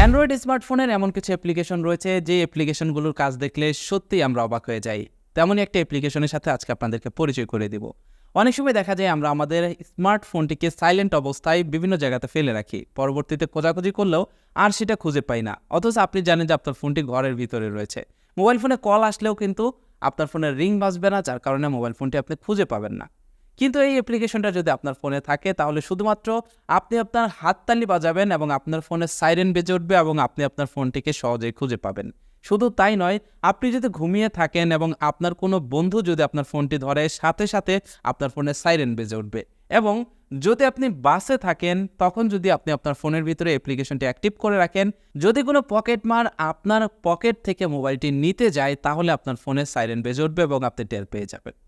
Android স্মার্টফোনের এমন কিছু অ্যাপ্লিকেশন রয়েছে, যে অ্যাপ্লিকেশনগুলোর কাজ দেখলে সত্যিই আমরা অবাক হয়ে যাই। তেমনই একটা অ্যাপ্লিকেশনের সাথে আজকে আপনাদেরকে পরিচয় করে দিব। অনেক সময় দেখা যায় আমরা আমাদের স্মার্টফোনটিকে সাইলেন্ট অবস্থায় বিভিন্ন জায়গাতে ফেলে রাখি। পরবর্তীতে খোঁজাখুঁজি করলেও আর সেটা খুঁজে পাই না। অথচ আপনি জানেন যে আপনার ফোনটি ঘরের ভিতরে রয়েছে। মোবাইল ফোনে কল আসলেও কিন্তু আপনার ফোনের রিং বাজবে না, যার কারণে মোবাইল ফোনটি আপনি খুঁজে পাবেন না। কিন্তু এই অ্যাপ্লিকেশনটা যদি আপনার ফোনে থাকে, তাহলে শুধুমাত্র আপনি আপনার হাততালি বাজাবেন এবং আপনার ফোনে সাইরেন বেজে উঠবে এবং আপনি আপনার ফোনটিকে সহজেই খুঁজে পাবেন। শুধু তাই নয়, আপনি যদি ঘুমিয়ে থাকেন এবং আপনার কোনো বন্ধু যদি আপনার ফোনটি ধরে, সাথে সাথে আপনার ফোনে সাইরেন বেজে উঠবে। এবং যদি আপনি বাসে থাকেন, তখন যদি আপনি আপনার ফোনের ভিতরে অ্যাপ্লিকেশনটি অ্যাক্টিভ করে রাখেন, যদি কোনো পকেট মার আপনার পকেট থেকে মোবাইলটি নিতে যায়, তাহলে আপনার ফোনে সাইরেন বেজে উঠবে এবং আপনি টের পেয়ে যাবেন।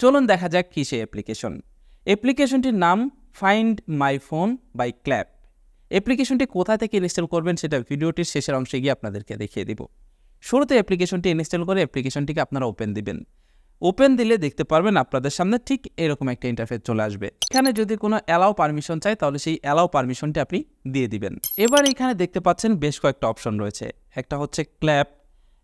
চলুন দেখা যাক কী সেই অ্যাপ্লিকেশন অ্যাপ্লিকেশনটির নাম find my phone by clap অ্যাপ্লিকেশনটি কোথা থেকে ইনস্টল করবেন সেটা ভিডিওটির শেষের অংশে গিয়ে আপনাদেরকে দেখিয়ে দিব। শুরুতে অ্যাপ্লিকেশনটি ইনস্টল করে অ্যাপ্লিকেশনটিকে আপনারা ওপেন দিবেন। ওপেন দিলে দেখতে পারবেন আপনাদের সামনে ঠিক এরকম একটা ইন্টারফেস চলে আসবে। এখানে যদি কোনো অ্যালাও পারমিশন চাই তাহলে সেই অ্যালাও পারমিশনটি আপনি দিয়ে দিবেন। এবার এখানে দেখতে পাচ্ছেন বেশ কয়েকটা অপশন রয়েছে। একটা হচ্ছে ক্ল্যাপ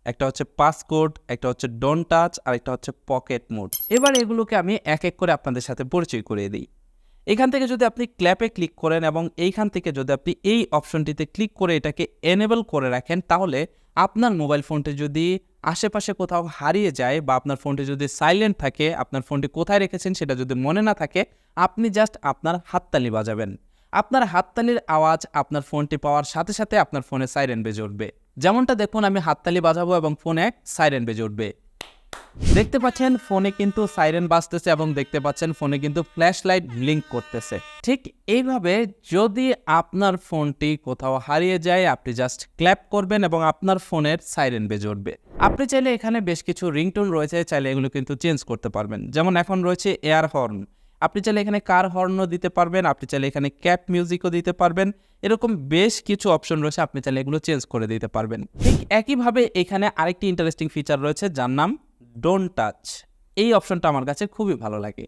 একটা হচ্ছে পাসকোড একটা হচ্ছে ডোন টাচ আর একটা হচ্ছে পকেট মোড এবার এগুলোকে আমি এক এক করে আপনাদের সাথে পরিচয় করিয়ে দিই। এখান থেকে যদি আপনি ক্ল্যাপে ক্লিক করেন এবং এইখান থেকে যদি আপনি এই অপশনটিতে ক্লিক করে এটাকে এনেবল করে রাখেন, তাহলে আপনার মোবাইল ফোনটি যদি আশেপাশে কোথাও হারিয়ে যায় বা আপনার ফোনটি যদি সাইলেন্ট থাকে, আপনার ফোনটি কোথায় রেখেছেন সেটা যদি মনে না থাকে, আপনি জাস্ট আপনার হাততালি বাজাবেন। আপনার হাততালির আওয়াজ আপনার ফোনটি পাওয়ার সাথে সাথে আপনার ফোনে সাইরেন বেজে উঠবে। যেমনটা দেখুন, আমি হাততালি বাজাবো এবং ফোনে সাইরেন বেজে উঠবে। দেখতে পাচ্ছেন, ফোনে কিন্তু সাইরেন বাজতেছে এবং দেখতে পাচ্ছেন, ফোনে কিন্তু ফ্ল্যাশ লাইট ব্লিঙ্ক করতেছে। ঠিক এইভাবে যদি আপনার ফোনটি কোথাও হারিয়ে যায়, আপনি জাস্ট ক্ল্যাপ করবেন এবং আপনার ফোনের সাইরেন বেজে উঠবে। আপনি চাইলে এখানে বেশ কিছু রিংটোন রয়েছে, চাইলে এগুলো কিন্তু চেঞ্জ করতে পারবেন। যেমন এখন রয়েছে এয়ার হর্ন আপনি চাইলে এখানে কার হর্নও দিতে পারবেন, আপনি চাইলে এখানে ক্যাপ মিউজিকও দিতে পারবেন, এরকম বেশ কিছু অপশন রয়েছে, আপনি চাইলে এগুলো চেঞ্জ করে দিতে পারবেন। ঠিক একইভাবে এখানে আরেকটি ইন্টারেস্টিং ফিচার রয়েছে, যার নাম ডোন্ট টাচ এই অপশনটা আমার কাছে খুবই ভালো লাগে।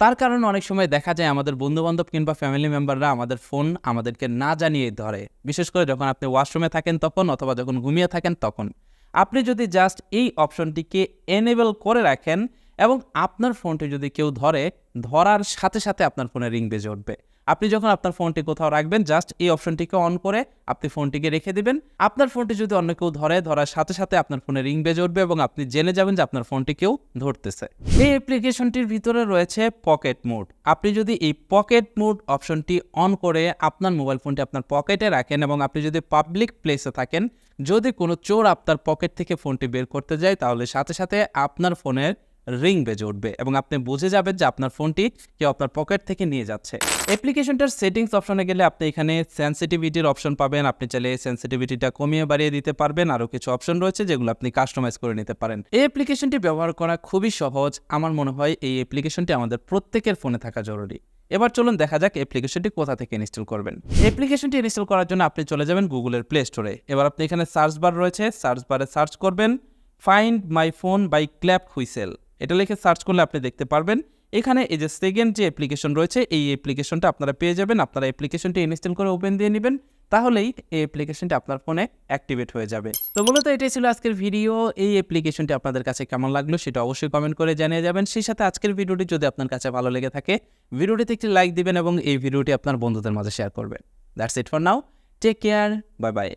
তার কারণে অনেক সময় দেখা যায় আমাদের বন্ধুবান্ধব কিংবা ফ্যামিলি মেম্বাররা আমাদের ফোন আমাদেরকে না জানিয়ে ধরে। বিশেষ করে যখন আপনি ওয়াশরুমে থাকেন তখন অথবা যখন ঘুমিয়ে থাকেন তখন। আপনি যদি জাস্ট এই অপশনটিকে এনেবল করে রাখেন এবং আপনার ফোনটি যদি কেউ ধরে, ধরার সাথে সাথে আপনার ফোনে রিং বেজে উঠবে। আপনি যখন আপনার ফোনটি কোথাও রাখবেন জাস্ট এই অপশনটিকে অন করে আপনি ফোনটিকে রেখে দিবেন। আপনার ফোনটি যদি অন্য কেউ ধরে, ধরার সাথে সাথে আপনার ফোনে রিং বেজে উঠবে এবং আপনি জেনে যাবেন যে আপনার ফোনটি কেউ ধরতেছে। এই অ্যাপ্লিকেশনটির ভিতরে রয়েছে পকেট মোড আপনি যদি এই পকেট মোড অপশনটি অন করে আপনার মোবাইল ফোনটি আপনার পকেটে রাখেন এবং আপনি যদি পাবলিক প্লেসে থাকেন, যদি কোনো চোর আপনার পকেট থেকে ফোনটি বের করতে যায়, তাহলে সাথে সাথে আপনার ফোনের রিং বেজে উঠবে এবং আপনি বুঝে যাবেন যে আপনার ফোনটি কেউ আপনার পকেট থেকে নিয়ে যাচ্ছে। অ্যাপ্লিকেশনটার সেটিংস অপশনে গেলে আপনি এখানে সেন্সিটিভিটির অপশন পাবেন। আপনি চাইলে সেন্সিটিভিটিটা কমিয়ে বাড়িয়ে দিতে পারবেন। আরও কিছু অপশন রয়েছে যেগুলো আপনি কাস্টমাইজ করে নিতে পারেন। এই অ্যাপ্লিকেশনটি ব্যবহার করা খুবই সহজ। আমার মনে হয় এই অ্যাপ্লিকেশনটি আমাদের প্রত্যেকের ফোনে থাকা জরুরি। এবার চলুন দেখা যাক অ্যাপ্লিকেশনটি কোথা থেকে ইনস্টল করবেন। অ্যাপ্লিকেশনটি ইনস্টল করার জন্য আপনি চলে যাবেন গুগলের প্লে স্টোরে এবার আপনি এখানে সার্চ বার রয়েছে। সার্চ বারে সার্চ করবেন find my phone by clap whistle এটা লিখে সার্চ করলে আপনি দেখতে পারবেন। এখানে এই যে সেকেন্ড যে অ্যাপ্লিকেশন রয়েছে, এই অ্যাপ্লিকেশনটা আপনারা পেয়ে যাবেন। আপনারা অ্যাপ্লিকেশনটি ইনস্টল করে ওপেন দিয়ে নেবেন, তাহলেই এই অ্যাপ্লিকেশনটি আপনার ফোনে অ্যাক্টিভেট হয়ে যাবে। তো মূলত এটাই ছিল আজকের ভিডিও এই অ্যাপ্লিকেশনটি আপনাদের কাছে কেমন লাগল সেটা অবশ্যই কমেন্ট করে জানিয়ে যাবেন। সেই সাথে আজকের ভিডিওটি যদি আপনার কাছে ভালো লেগে থাকে ভিডিওটিতে একটি লাইক দিবেন এবং এই ভিডিওটি আপনার বন্ধুদের মাঝে শেয়ার করবেন। That's it for now take care bye bye